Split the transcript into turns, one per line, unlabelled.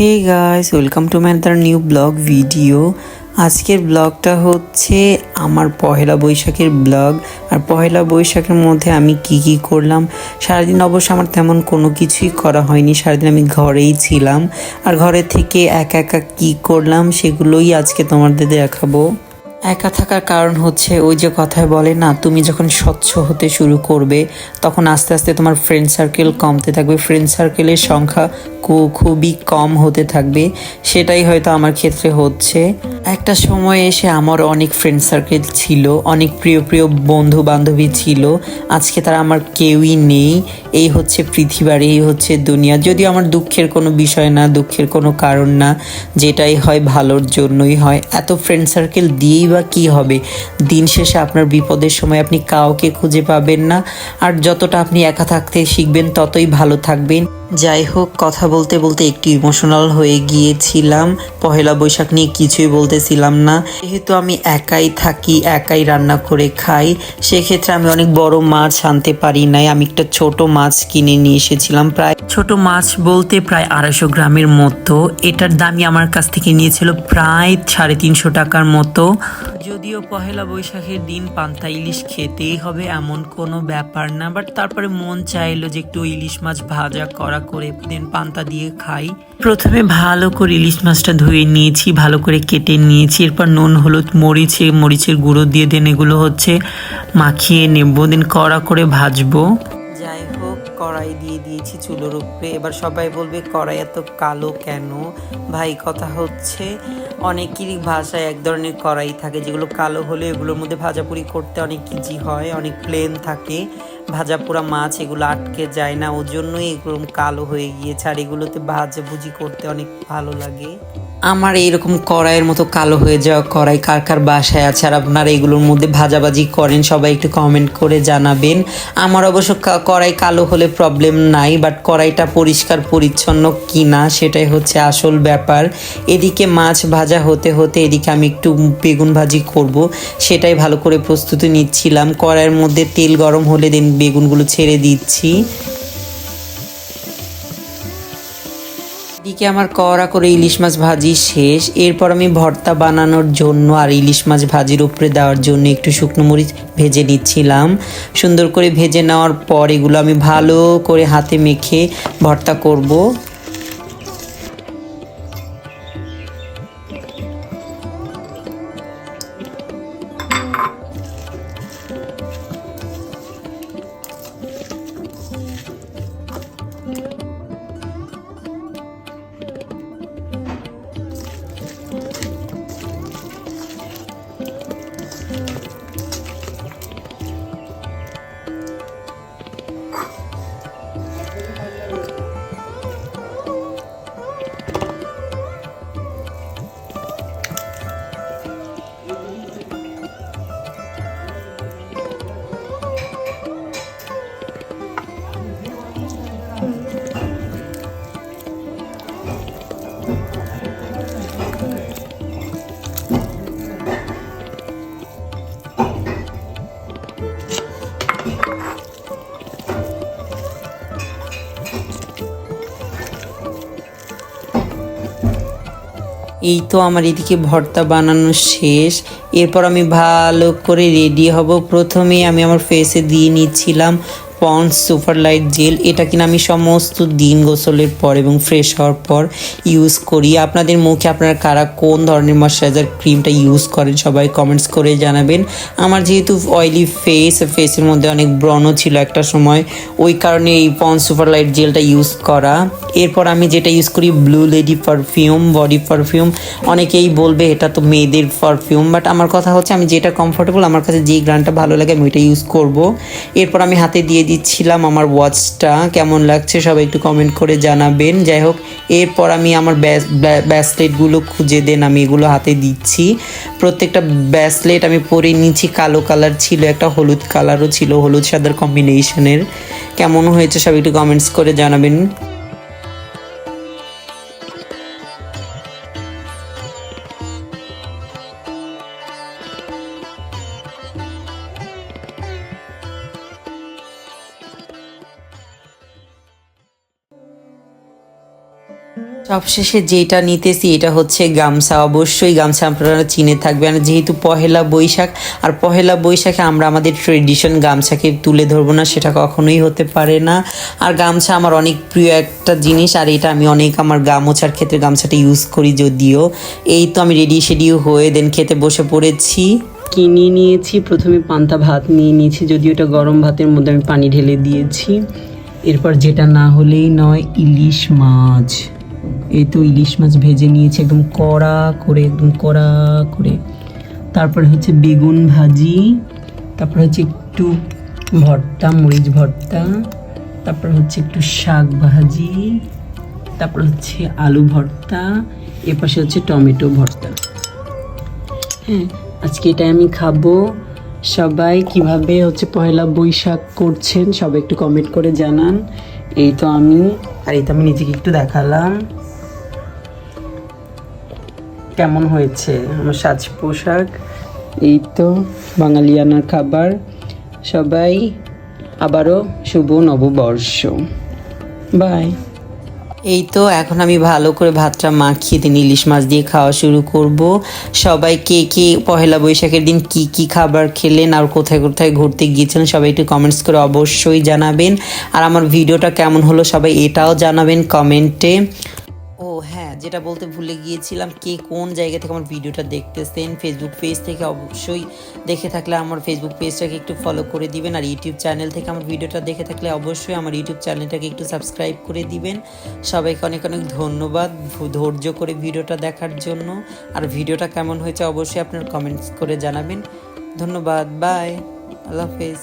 Hey guys welcome to my তার new vlog video আজকের ব্লগটা হচ্ছে আমার পহেলা বৈশাখের ব্লগ আর পহেলা বৈশাখের মধ্যে আমি কি কি করলাম? সারাদিন অবশ্য আমার তেমন কোনো কিছুই করা হয়নি। সারাদিন আমি ঘরেই ছিলাম। আর ঘরে থেকে একা একা কি করলাম, সেগুলোই আজকে তোমাদের দেখাবো। একা থাকার কারণ হচ্ছে ওই যে কথায় বলে না, তুমি যখন স্বচ্ছ হতে শুরু করবে, তখন আস্তে আস্তে তোমার ফ্রেন্ড সার্কেল কমতে থাকবে। ফ্রেন্ড সার্কেলের সংখ্যা খুবই কম হতে থাকবে। সেটাই হয়তো আমার ক্ষেত্রে হচ্ছে। একটা সময় এসে আমার অনেক ফ্রেন্ড সার্কেল ছিল, অনেক প্রিয় প্রিয় বন্ধু বান্ধবী ছিল। আজকে তারা আমার কেউই নেই। এই হচ্ছে পৃথিবীর, এই হচ্ছে দুনিয়া। যদিও আমার দুঃখের কোনো বিষয় না, দুঃখের কোনো কারণ না, যেটাই হয় ভালোর জন্যই হয়। এত ফ্রেন্ড সার্কেল দিয়েই বা কি হবে? দিন শেষে আপনার বিপদের সময় আপনি কাউকে খুঁজে পাবেন না। আর যতটা আপনি একা থাকতে শিখবেন, ততই ভালো থাকবেন। যাই হোক, কথা বলতে বলতে একটু ইমোশনাল হয়ে গিয়েছিলাম। পহেলা বৈশাখ নিয়ে কিছুই বলতেছিলাম না। যেহেতু আমি একাই থাকি, একাই রান্না করে খাই, সেক্ষেত্রে আমি অনেক বড় মাছ আনতে পারি নাই। আমি একটা ছোট মাছ কিনে নিয়ে এসেছিলাম প্রায় ছোট মাছ বলতে প্রায় আড়াইশো গ্রামের মতো। এটার দামই আমার কাছ থেকে নিয়েছিল প্রায় সাড়ে তিনশো টাকার মতো। যদিও পহেলা বৈশাখের দিন পান্তা ইলিশ খেতেই হবে এমন কোনো ব্যাপার না বাট তারপরে মন চাইলো যে একটু ইলিশ মাছ ভাজা করা করে দেন পান্তা দিয়ে খাই। প্রথমে ভালো করে ইলিশ মাছটা ধুয়ে নিয়েছি, ভালো করে কেটে নিয়েছি, এরপর নুন, হলুদ, মরিচে মরিচের গুঁড়ো দিয়ে দেন, এগুলো হচ্ছে মাখিয়ে নেব, দেন কড়া করে ভাজবো। যাই হোক, কড়াই দিয়ে দিয়েছি চুলোর উপরে। এবার সবাই বলবে, কড়াই এত কালো কেন? ভাই, কথা হচ্ছে, অনেকেরই ভাষায় এক ধরনের কড়াই থাকে, যেগুলো কালো হলে এগুলোর মধ্যে ভাজাপুরি করতে অনেক ইজি হয়, অনেক প্লেন থাকে। ভাজা পোড়া মাছ, এগুলো আটকে যায় না। ওর জন্যই এগুলো কালো হয়ে গিয়েছে, আর এগুলোতে ভাজা ভুজি করতে অনেক ভালো লাগে। আমার এরকম কড়াইয়ের মতো কালো হয়ে যাওয়া কড়াই কার কার বাসায় আছে, আর আপনারা এগুলোর মধ্যে ভাজাভাজি করেন, সবাই একটু কমেন্ট করে জানাবেন। আমার অবশ্য কড়াই কালো হলে প্রবলেম নাই বাট কড়াইটা পরিষ্কার, পরিচ্ছন্ন কিনা, সেটাই হচ্ছে আসল ব্যাপার। এদিকে মাছ ভাজা হতে হতে এদিকে আমি একটু বেগুন ভাজি করব, সেটাই ভালো করে প্রস্তুতি নিচ্ছিলাম। কড়াইয়ের মধ্যে তেল গরম হলে দেন বেগুনগুলো ছেড়ে দিচ্ছি। এদিকে আমার কড়া করে ইলিশ মাছ ভাজি শেষ। এরপর আমি ভর্তা বানানোর জন্য আর ইলিশ মাছ ভাজির উপরে দেওয়ার জন্য একটু শুকনো মরিচ ভেজে নিচ্ছিলাম। সুন্দর করে ভেজে নেওয়ার পর এগুলো আমি ভালো করে হাতে মেখে ভর্তা করব। এই তো আমার এদিকে ভর্তা বানানো শেষ। এরপর আমি ভালো করে রেডি হব। প্রথমে আমি আমার ফেসে দিয়ে নিচ্ছিলাম পন্স সুপার লাইট জেল, এটা কিনা আমি সমস্ত দিন গোসলের পর এবং ফ্রেশ হওয়ার পর ইউজ করি। আপনাদের মুখে আপনারা কারা কোন ধরনের ময়শ্চারাইজার ক্রিমটা ইউজ করেন সবাই কমেন্টস করে জানাবেন। আমার যেহেতু অয়েলি ফেস ফেসের মধ্যে অনেক ব্রণ ছিল একটা সময়, ওই কারণে এই পন্স সুপার লাইট জেলটা ইউজ করা। এরপর আমি যেটা ইউজ করি blue lady perfume body perfume অনেকেই বলবে এটা তো মেয়েদের পারফিউম বাট আমার কথা হচ্ছে আমি যেটা কমফোর্টেবল আমার কাছে যেই গ্রানটা ভালো লাগে আমি ওইটা ইউজ করব। এরপর আমি হাতে দিয়ে দিচ্ছিলাম আমার ওয়াচটা কেমন লাগছে সবাই একটু কমেন্ট করে জানাবেন। যাই হোক, এরপর আমি আমার ব্যাসলেটগুলো খুঁজে দেন, আমি এগুলো হাতে দিচ্ছি। প্রত্যেকটা ব্যাসলেট আমি পরে নিচ্ছি, কালো কালার ছিল, একটা হলুদ কালারও ছিল, হলুদ সাদার কম্বিনেশনের কেমন হয়েছে সবাই একটু কমেন্টস করে জানাবেন। সবশেষে যেটা নিতেছি এটা হচ্ছে গামছা। অবশ্যই গামছা আপনারা চিনে থাকবেন। যেহেতু পহেলা বৈশাখ, আর পহেলা বৈশাখে আমরা আমাদের ট্রেডিশন গামছাকে তুলে ধরবো না, সেটা কখনোই হতে পারে না। আর গামছা আমার অনেক প্রিয় একটা জিনিস, আর এটা আমি অনেক আমার গা মোছার ক্ষেত্রে গামছাটা ইউজ করি যদিও। এই তো আমি রেডি শেডিও হয়ে দেন খেতে বসে পড়েছি। কিনে নিয়েছি, প্রথমে পান্তা ভাত নিয়ে নিয়েছি, যদিও এটা গরম ভাতের মধ্যে আমি পানি ঢেলে দিয়েছি। এরপর যেটা না হলেই নয়, ইলিশ মাছ। এই তো ইলিশ মাছ ভেজে নিয়েছি, একদম কড়া করে, একদম কড়া করে। তারপরে হচ্ছে বেগুন ভাজি, তারপর হচ্ছে একটু ভর্তা, মরিচ ভর্তা, তারপর হচ্ছে একটু শাক ভাজি, তারপর হচ্ছে আলু ভর্তা, এ পাশে হচ্ছে টমেটো ভর্তা। হ্যাঁ আজকে এটা আমি খাব। সবাই কীভাবে হচ্ছে পয়লা বৈশাখ করছেন, সবাই একটু কমেন্ট করে জানান। এই তো আমি, আর এই তো আমি নিজেকে একটু দেখালাম। কেমন হয়েছে? আমার সাজ পোশাক, এই তো বাঙালিয়ানার খাবার। সবাই আবারও শুভ নববর্ষ। বাই এই তো, এখন আমি ভালো করে ভাতটা মাখিয়ে দিন, ইলিশ মাছ দিয়ে খাওয়া শুরু করব। সবাই কে কে পহেলা বৈশাখের দিন কি কি খাবার খেলেন আর কোথায় কোথায় ঘুরতে গিয়েছেন, সবাই একটু কমেন্টস করে অবশ্যই জানাবেন। আর আমার ভিডিওটা কেমন হলো সবাই এটাও জানাবেন কমেন্টে। ও হ্যাঁ যেটা বলতে ভুলে গিয়েছিলাম কে কোন জায়গা থেকে আমার ভিডিওটা দেখতেছেন ফেসবুক পেজ থেকে অবশ্যই দেখে থাকলে আমার ফেসবুক পেজটাকে একটু ফলো করে দিবেন আর ইউটিউব চ্যানেল থেকে আমার ভিডিওটা দেখে থাকলে অবশ্যই আমার ইউটিউব চ্যানেলটাকে একটু সাবস্ক্রাইব করে দিবেন। সবাইকে অনেক অনেক ধন্যবাদ ধৈর্য করে ভিডিওটা দেখার জন্য। আর ভিডিওটা কেমন হয়েছে অবশ্যই আপনার কমেন্টস করে জানাবেন। ধন্যবাদ বাই আল্লাহ হাফেজ।